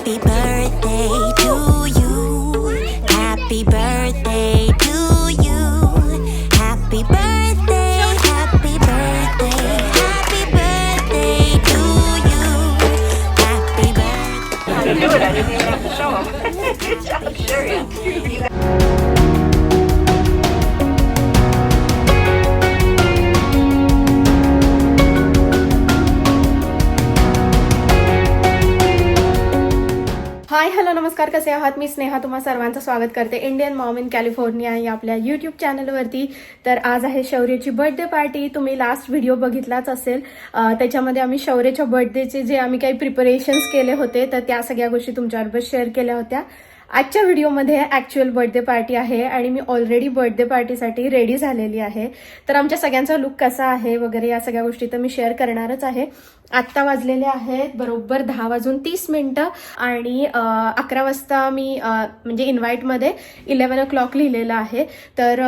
Happy birthday hi hello नमस्कार कसे आहात? मी स्नेहा तुम्हा सर्वांचं स्वागत करते इंडियन मॉम इन कॅलिफोर्निया या आपल्या यूट्यूब चॅनलवरती तर आज आहे शौर्यची बर्थडे पार्टी तुम्ही लास्ट व्हिडिओ बघितलाच असेल. त्याच्यामध्ये आम्ही शौर्यच्या बर्थडेचे जे आम्ही काही प्रिपरेशन्स केले होते तर त्या सगळ्या गोष्टी तुमच्याबरोबर शेअर केल्या होत्या. आजच्या व्हिडिओमध्ये ॲक्च्युअल बर्थडे पार्टी आहे आणि मी ऑलरेडी बर्थडे पार्टीसाठी रेडी झालेली आहे. तर आमच्या सगळ्यांचा लुक कसा आहे वगैरे या सगळ्या गोष्टी तर मी शेअर करणारच आहे. आत्ता वाजलेले आहेत बरोबर दहा वाजून तीस मिनटं. आणि अकरा वाजता मी म्हणजे इन्व्हाइटमध्ये इलेवन ओ क्लॉक लिहिलेलं आहे. तर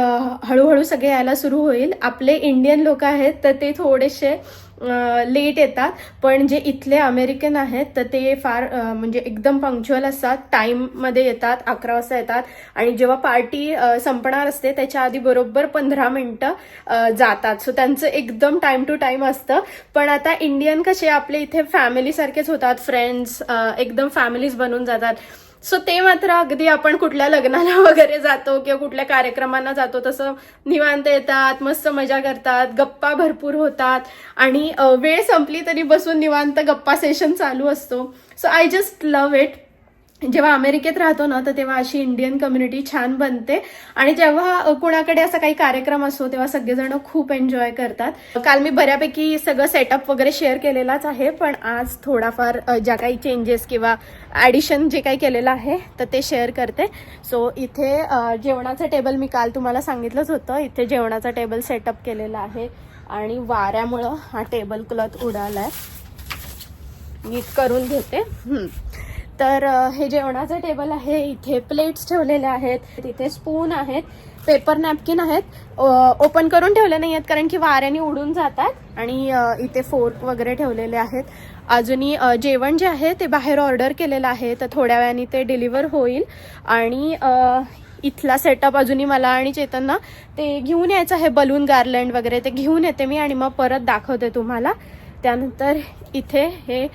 हळूहळू सगळे यायला सुरू होईल. आपले इंडियन लोक आहेत तर ते थोडेसे लेट येतात. पण जे इथले अमेरिकन आहेत तर ते फार म्हणजे एकदम पंक्च्युअल असतात. टाईममध्ये येतात अकरा वाजता येतात. आणि जेव्हा पार्टी संपणार असते त्याच्या आधी बरोबर पंधरा मिनटं जातात. सो त्यांचं एकदम टाईम टू टाईम असतं. पण आता इंडियन कसे आपले इथे फॅमिलीसारखेच होतात. फ्रेंड्स एकदम फॅमिलीज बनून जातात. सो ते मात्र अगदी आपण कुठल्या लग्नाला वगैरे जातो किंवा कुठल्या कार्यक्रमांना जातो तसं निवांत येतात मस्त मजा करतात गप्पा भरपूर होतात आणि वेळ संपली तरी बसून निवांत गप्पा सेशन चालू असतो. So I just love it जेव्हा अमेरिकेत राहतो ना तर तेव्हा अशी इंडियन कम्युनिटी छान बनते. आणि जेव्हा कुणाकडे असा काही कार्यक्रम असतो तेव्हा सगळेजण खूप एन्जॉय करतात. काल मी बऱ्यापैकी सगळं सेटअप वगैरे शेअर केलेलाच आहे पण आज थोडाफार ज्या काही चेंजेस किंवा ॲडिशन जे काही केलेलं आहे तर ते शेअर करते. सो इथे जेवणाचं टेबल मी काल तुम्हाला सांगितलंच होतं. इथे जेवणाचा टेबल सेटअप केलेला आहे. आणि वाऱ्यामुळं हा टेबल क्लॉथ उडाला आहे नीट करून घेते. हम्म. तर हे जेवणाचं टेबल आहे इथे प्लेट्स ठेवलेले आहेत तिथे स्पून आहेत पेपर नॅपकिन आहेत ओपन करून ठेवले नाही आहेत कारण की वाऱ्याने उडून जातात आणि इथे फोर्क वगैरे ठेवलेले आहेत. अजूनही जेवण जे आहे ते बाहेर ऑर्डर केलेलं आहे तर थोड्या वेळाने ते डिलिव्हर होईल. आणि इथला सेटअप अजूनही मला आणि चेतनना ते घेऊन यायचं आहे बलून गार्लंड वगैरे ते घेऊन येते मी आणि मग परत दाखवते तुम्हाला. त्यानंतर इथे हे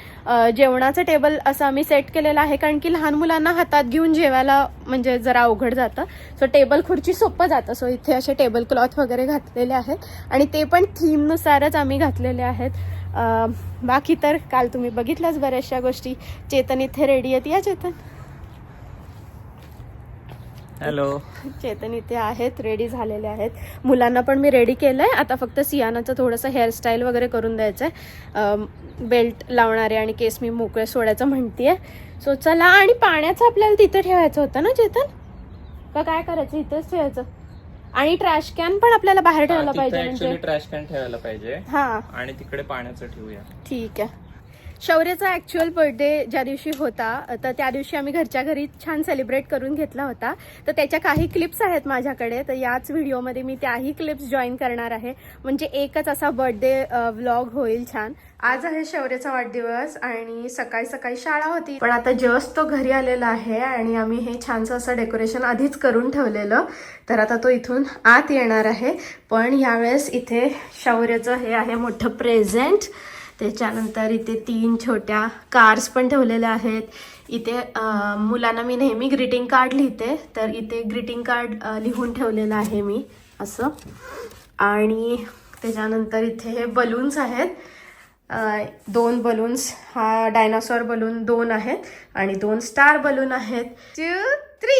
जेवणाचं टेबल असं आम्ही सेट केलेलं आहे. कारण की लहान मुलांना हातात घेऊन जेवायला म्हणजे जरा अवघड जातं. सो टेबल खुर्ची सोपं जातं. सो इथे असे टेबल क्लॉथ वगैरे घातलेले आहेत. आणि ते पण थीमनुसारच आम्ही घातलेले आहेत. बाकी तर काल तुम्ही बघितल्याच बऱ्याचशा गोष्टी. चेतन इथे रेडी आहेत. या चेतन. हॅलो. चेतन इथे आहेत रेडी झालेले आहेत. मुलांना पण मी रेडी केलंय. आता फक्त सियानाचं थोडंसं हेअरस्टाईल वगैरे करून द्यायचंय. बेल्ट लावणारे आणि केस मी मोकळे सोडायचं म्हणतीये. सो चला आणि पाण्याचं आपल्याला तिथं ठेवायचं होतं ना चेतन? का काय करायचं? इथंच ठेवायचं. आणि ट्रॅश कॅन पण आपल्याला बाहेर ठेवायला पाहिजे ऍक्च्युली म्हणजे ट्रॅश कॅन ठेवायला पाहिजे. हा. आणि तिकडे पाण्याचं ठेवूया. ठीक आहे. शौर्यचा ॲक्च्युअल बर्थडे ज्या दिवशी होता तर त्या दिवशी आम्ही घरच्या घरी छान सेलिब्रेट करून घेतला होता. तर त्याच्या काही क्लिप्स आहेत माझ्याकडे तर याच व्हिडिओमध्ये मी त्याही क्लिप्स जॉईन करणार आहे. म्हणजे एकच असा बर्थडे व्लॉग होईल छान. आज आहे शौर्यचा वाढदिवस आणि सकाळी सकाळी शाळा होती. पण आता जस्ट तो घरी आलेला आहे आणि आम्ही हे छानसं असं डेकोरेशन आधीच करून ठेवलेलं. तर आता तो इथून आत येणार आहे. पण यावेळेस इथे शौर्यचं हे आहे मोठं प्रेझेंट त्याच्यानंतर इथे तीन छोट्या कार्स पण ठेवलेल्या आहेत. इथे मुलांना मी नेहमी ग्रीटिंग कार्ड लिहिते तर इथे ग्रीटिंग कार्ड लिहून ठेवलेलं आहे मी असं. आणि त्याच्यानंतर इथे हे बलून्स आहेत. दोन बलून्स हा डायनासॉर बलून दोन आहेत आणि दोन स्टार बलून आहेत. Two three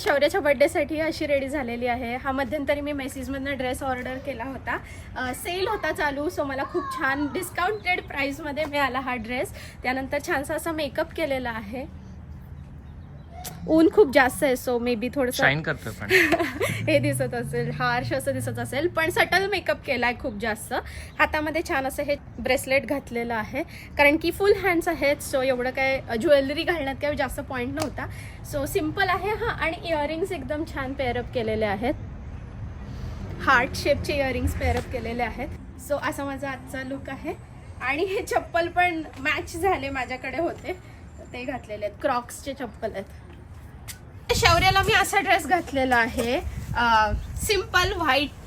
शौर्याच्या बर्थडेसाठी अशी रेडी झालेली आहे. हा मध्यंतरी मी मेसेजमधनं ड्रेस ऑर्डर केला होता. सेल होता चालू सो मला खूप छान डिस्काउंटेड प्राईसमध्ये मिळाला हा ड्रेस त्यानंतर छानसा असा मेकअप केलेला आहे. ऊन खूप जास्त आहे सो मे बी थोडंसं शाईन करतोय पण. हे दिसत असेल हार्श असं दिसत असेल पण सटल मेकअप केलाय खूप जास्त. हातामध्ये छान असं हे ब्रेसलेट घातलेलं आहे. कारण की फुल हँड्स आहेत सो एवढं काय ज्वेलरी घालण्यात काही जास्त पॉईंट नव्हता. सो सिंपल आहे हा आणि इयरिंग्स एकदम छान पेअरअप केलेले आहेत. हार्ट शेपचे इयरिंग्स पेअरअप केलेले आहेत. सो असा माझा आजचा लुक आहे. आणि हे चप्पल पण मॅच झाले माझ्याकडे होते. ते घातलेले आहेत. क्रॉक्सचे चप्पल आहेत. शौर्याला मी असा ड्रेस घातलेला आहे. सिंपल व्हाईट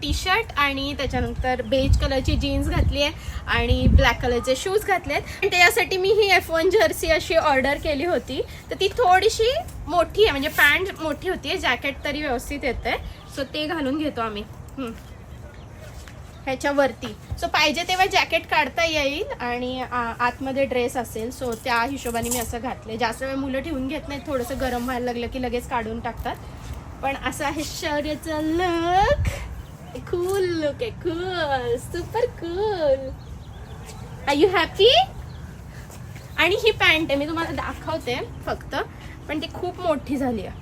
टी शर्ट आणि त्याच्यानंतर बेज कलरची जीन्स घातली आहे आणि ब्लॅक कलरचे शूज घातले आहेत. त्याच्यासाठी मी ही एफ वन जर्सी अशी ऑर्डर केली होती. तर ती थोडीशी मोठी आहे म्हणजे पॅन्ट मोठी होती जॅकेट तरी व्यवस्थित येते सो ते घालून घेतो आम्ही. ह्याच्यावरती. सो पाहिजे तेव्हा जॅकेट काढता येईल आणि आ- आतमध्ये ड्रेस असेल सो त्या हिशोबाने मी असं घातले जास्त वेळ मुलं ठेवून घेत नाहीत थोडंसं गरम व्हायला लागलं की लगेच काढून टाकतात. पण असं आहे शौर्याचं लक कूल लुक आहे cool super cool are you happy आणि ही पॅन्ट आहे मी तुम्हाला दाखवते फक्त पण ती खूप मोठी झाली आहे.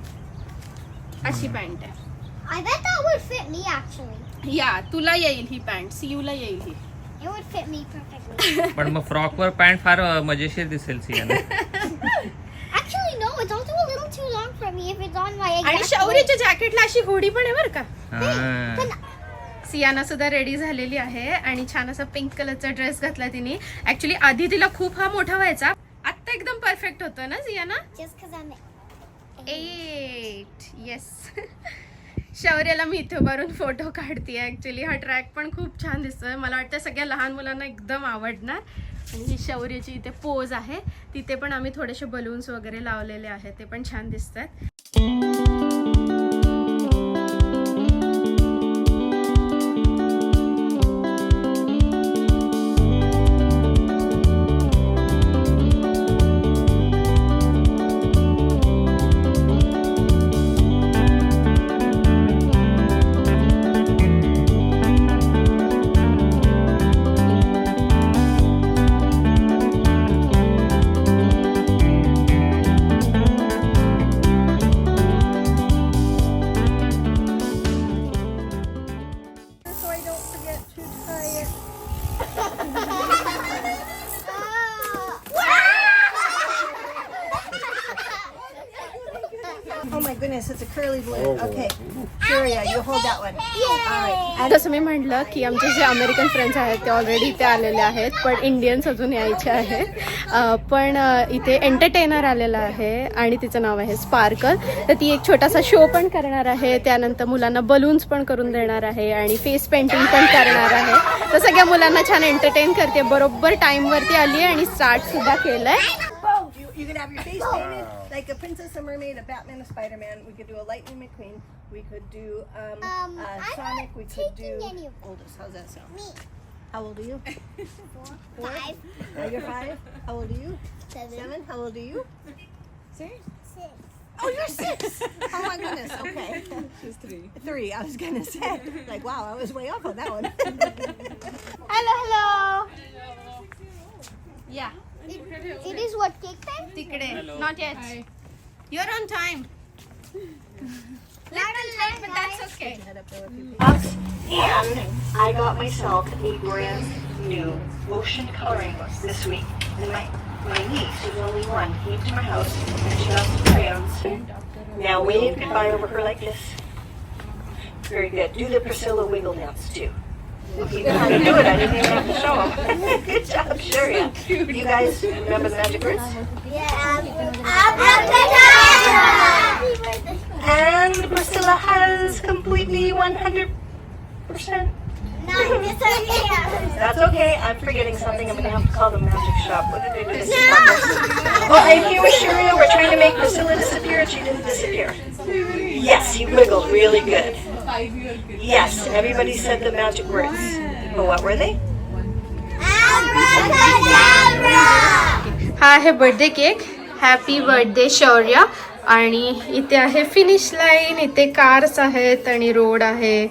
अशी पॅन्ट आहे. I bet that would fit me actually. या तुला येईल ही पॅन्ट सीयूला येईल ही. It would fit me perfectly. पण मग फ्रॉक वर पॅन्ट फार अं, मजेशीर दिसेल सियाना. Actually, no, it's also a little too long for me if it's on my आणि exact शौर्यच्या जॅकेटला अशी होडी पण आहे बरं का. हा. सियाना सुद्धा रेडी झालेली आहे आणि छान असा पिंक कलरचा ड्रेस घातला तिने. ऍक्च्युली आधी तिला खूप हा मोठा व्हायचा. आता एकदम परफेक्ट होतो ना Siyana? Just because I'm eight yes शौर्याला मी इथे उभारून फोटो काढते ॲक्च्युली हा ट्रॅक पण खूप छान दिसतोय. मला वाटतं सगळ्या लहान मुलांना एकदम आवडणार. आणि ही शौर्याची इथे पोज आहे. तिथे पण आम्ही थोडेसे बलून्स वगैरे लावलेले आहेत. ते पण छान दिसतात. मी म्हटलं की आमचे जे अमेरिकन फ्रेंड्स आहेत ते ऑलरेडी इथे आलेले आहेत पण इंडियन्स अजून यायचे आहेत. पण इथे एंटरटेनर आलेला आहे आणि तिचं नाव आहे स्पार्कल तर ती एक छोटासा शो पण करणार आहे. त्यानंतर मुलांना बलून्स पण करून देणार आहे आणि फेस पेंटिंग पण करणार आहे. तर सगळ्या मुलांना छान एंटरटेन करते. बरोबर टाईमवरती आली आहे आणि स्टार्ट सुद्धा केलंय. like a princess, a mermaid, a Batman, a Spider Man. We could do a Lightning McQueen. We could do um, Um, uh, Sonic. not We could do any of oldest. How's that sound? Me. How old are you? Four. Five. You're five. How old are you? Seven. Seven. How old are you? Six. Six. Oh, you're six. oh my goodness. Okay. She's three. Three. I was gonna say. Like, wow, I was way off on that one. hello, hello. Yeah. It is what cake time? Tikde. Not yet. Hi. You're on time. Little late, but that's okay. And I got myself a brand new ocean coloring book this week. And my, my niece, who's only one, came to my house and she got some crayons. Now wave goodbye over her like this. Very good. Do the Priscilla wiggle dance too. You do it. I didn't even have to show them. good job. Yeah. You guys remember the magic words? Birthday. And Priscilla has completely 100%. That's okay. I'm forgetting something. I'm gonna have to call the magic shop. What did they do? No. Well, I'm here with Sharia. We're trying to make Priscilla disappear, and she didn't disappear. Yes, he wiggled really good. Yes, everybody said the magic words. But what were they? Abracadabra! Hi, happy birthday cake. Happy birthday, Sharia. आणि इथे आहे finish line इथे cars आहेत आणि road आहे.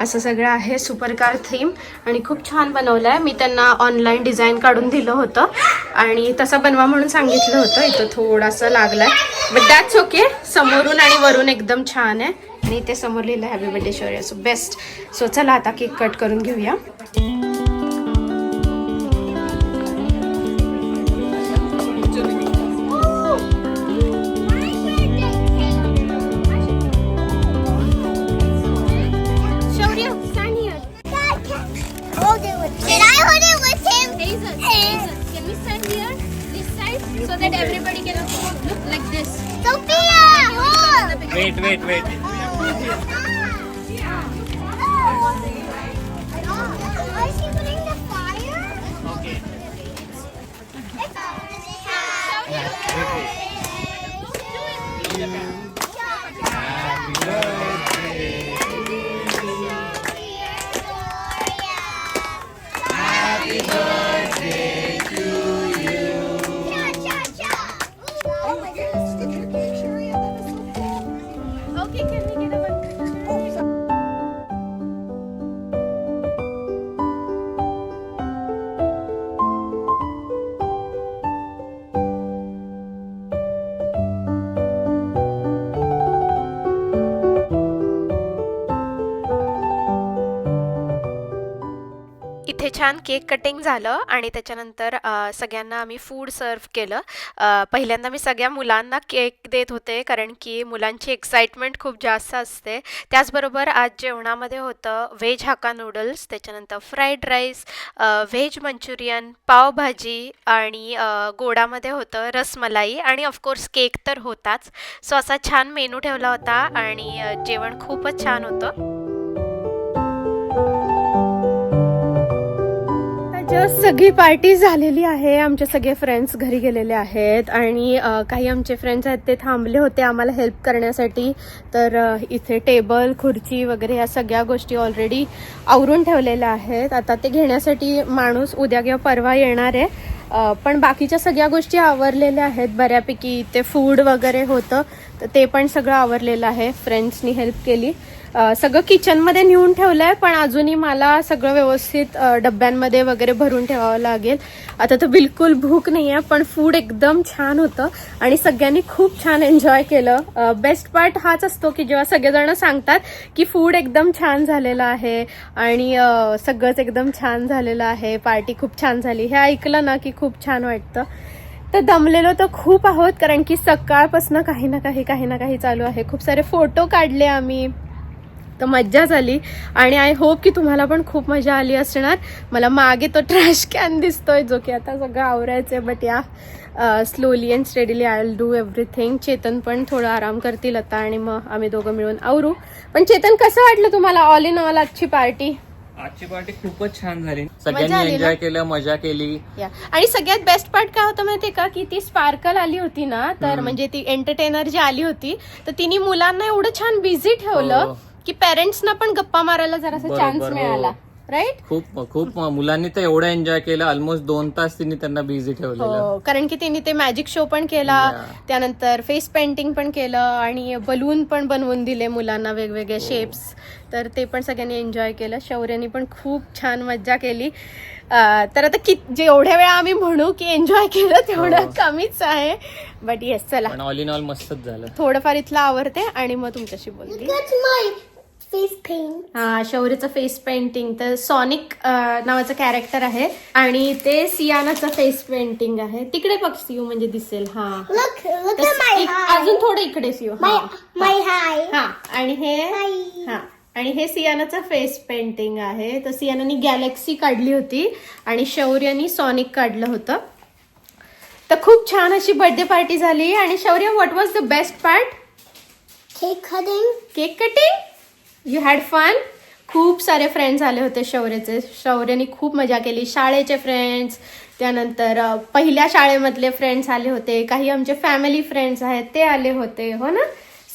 असं सगळं आहे सुपर कार थीम आणि खूप छान बनवलं आहे मी त्यांना ऑनलाईन डिझाईन काढून दिलं होतं. आणि तसं बनवा म्हणून सांगितलं होतं. इथं थोडासा आहे बट दॅट्स ओके समोरून आणि वरून एकदम छान आहे. आणि इथे समोर लिहिलं happy birthday Shaurya so best so चला आता केक कट करून घेऊया. and everybody can look like this. Sophia, hold. Wait, wait, wait. छान केक कटिंग झालं आणि त्याच्यानंतर सगळ्यांना आम्ही फूड सर्व केलं. पहिल्यांदा मी सगळ्या मुलांना केक देत होते कारण की मुलांची एक्साइटमेंट खूप जास्त असते. त्याचबरोबर आज जेवणामध्ये होतं व्हेज हाका नूडल्स त्याच्यानंतर fried rice veg manchurian pav bhaji आणि गोडामध्ये होतं रसमलाई आणि ऑफकोर्स केक तर होताच. सो असा छान मेनू ठेवला होता आणि जेवण खूपच छान होतं. जस्ट सगळी पार्टी झालेली आहे. आमचे सगळे फ्रेंड्स घरी गेलेले आहेत. आणि काही आमचे फ्रेंड्स आहेत ते थांबले होते आम्हाला हेल्प करण्यासाठी. तर इथे टेबल खुर्ची वगैरे या सगळ्या गोष्टी ऑलरेडी आवरून ठेवलेल्या आहेत. आता ते घेण्यासाठी माणूस उद्या किंवा परवा येणार आहे. पण बाकीच्या सगळ्या गोष्टी आवरलेल्या आहेत. बऱ्यापैकी इथे फूड वगैरे होतं. तर ते पण सगळं आवरलेलं आहे. फ्रेंड्सनी हेल्प केली. सगळं किचनमध्ये नेऊन ठेवलं आहे पण अजूनही मला सगळं व्यवस्थित डब्यांमध्ये वगैरे भरून ठेवावं लागेल. आता तर बिलकुल भूक नाही आहे पण फूड एकदम छान होतं आणि सगळ्यांनी खूप छान एन्जॉय केलं. बेस्ट पार्ट हाच असतो की जेव्हा सगळेजण सांगतात की फूड एकदम छान झालेलं आहे आणि सगळंच एकदम छान झालेलं आहे पार्टी खूप छान झाली. हे ऐकलं ना की खूप छान वाटतं. तर दमलेलो तर खूप आहोत कारण की सकाळपासून काही ना काही काही ना काही चालू आहे. खूप सारे फोटो काढले आम्ही. तर मज्जा झाली आणि आय होप की तुम्हाला पण खूप मजा आली असणार. मला मागे तो ट्रॅश कॅन दिसतोय जो की आता सगळं आवरायचं आहे बट या slowly and steadily I will do everything Chetan पण थोडं आराम करतील आता आणि मग आम्ही दोघं मिळून आवरू. पण चेतन कसं वाटलं तुम्हाला ऑल इन ऑल आजची पार्टी आजची पार्टी खूपच छान झाली आली सगळ्यांनी ना? एन्जॉय केलं मजा केली या आणि सगळ्यात बेस्ट पार्ट काय होतं माहितीये का की ती स्पार्कल आली होती ना तर म्हणजे ती एंटरटेनर जी आली होती तर तिने मुलांना एवढं छान बिझी ठेवलं हो. की पेरेंट्सना पण गप्पा मारायला जरासा बरोबर, चान्स हो. मिळाला राईट खूप खूप मुलांनी तर एवढं एन्जॉय केलं. ऑलमोस्ट दोन तास तिने त्यांना बिझी ठेवलेलं. हो कारण की तिने ते मॅजिक शो पण केला. त्यानंतर फेस पेंटिंग पण केलं आणि बलून पण बनवून दिले मुलांना वेगवेगळे हो. शेप्स तर ते पण सगळ्यांनी एन्जॉय केलं. शौर्यानी पण खूप छान मज्जा केली. तर आता कि जेवढ्या वेळा आम्ही म्हणू की एन्जॉय केलं तेवढं हो. कमीच आहे. बट येस चला. ऑल इन ऑल मस्तच झालं. थोडंफार इथलं आवडते आणि मग तुमच्याशी बोलते Face paint. हा शौर्यचं फेस पेंटिंग तर सॉनिक नावाचं कॅरेक्टर आहे. आणि ते सियानाचं फेस पेंटिंग आहे. तिकडे बघ सिओ म्हणजे दिसेल. हा. Look, look तर at my एक- eye. अजून थोडं इकडे सिओ My हा. my eye. हा. आणि हे Hi. हा. आणि हे सियानाचं फेस पेंटिंग आहे. तर सियानानी गॅलेक्सी काढली होती आणि शौर्यानी सॉनिक काढलं होतं. तर खूप छान अशी बर्थडे पार्टी झाली. आणि Shaurya what was the best part Cake cutting. Cake cutting you had fun खूप सारे फ्रेंड्स आले होते शौर्यचे. शौर्याने खूप मजा केली. शाळेचे फ्रेंड्स त्यानंतर पहिल्या शाळेमधले फ्रेंड्स आले होते. काही आमचे फॅमिली फ्रेंड्स आहेत ते आले होते. हो ना?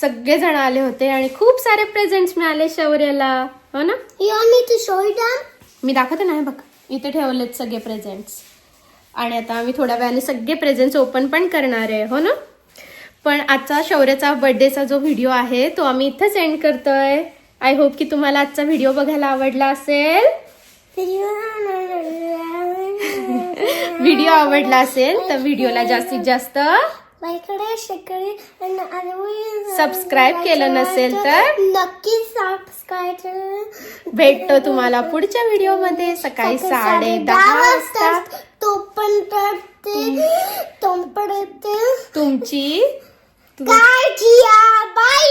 सगळेजण आले होते आणि खूप सारे प्रेझेंट्स मिळाले शौर्याला. हो ना? मी दाखवते नाही बघ. इथे ठेवलेत सगळे प्रेझेंट्स आणि आता आम्ही थोड्या वेळाने सगळे प्रेझेंट्स ओपन पण करणार आहे. हो ना? पण आजचा शौर्याचा बर्थडेचा जो व्हिडिओ आहे तो आम्ही इथंच एंड करतोय. आय होप की तुम्हाला आजचा व्हिडिओ बघायला आवडला असेल. व्हिडिओ आवडला असेल तर व्हिडिओला जास्तीत जास्त Subscribe केलं नसेल तर? नक्की सबस्क्राईब भेटतो तुम्हाला पुढच्या व्हिडिओमध्ये सकाळी साडे दहा वाजता. ते तोपर्यंत तुमची काळजी बाय